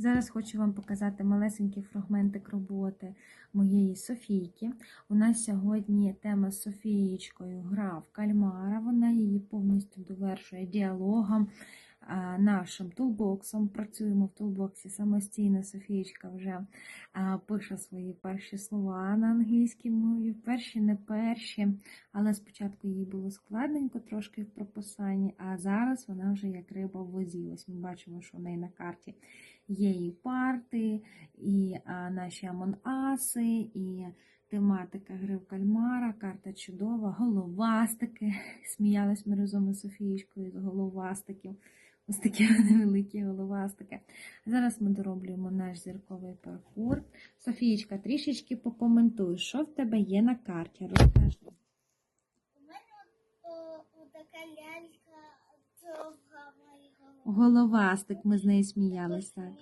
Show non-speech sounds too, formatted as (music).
Зараз хочу вам показати малесенький фрагментик роботи моєї Софійки. У нас сьогодні тема з Софієчкою гра в кальмара. Вона її повністю довершує діалогом нашим тулбоксом. Працюємо в тулбоксі самостійно. Софієчка вже пише свої перші слова на англійській мові. Перші, не перші, але спочатку їй було складненько трошки в прописанні, а зараз вона вже як риба в возі. Ось ми бачимо, що в неї на карті є і парти, і наші амонаси, і тематика гри кальмара, карта чудова, головастики. (laughs) Сміялись ми разом із Софієчкою з головастиків. Ось такі (laughs) невеликі головастики. Зараз ми дороблюємо наш зірковий паркур. Софієчка, трішечки покоментуй, що в тебе є на карті. Розкажи. У мене о, така Головастик, ми з нею сміялися.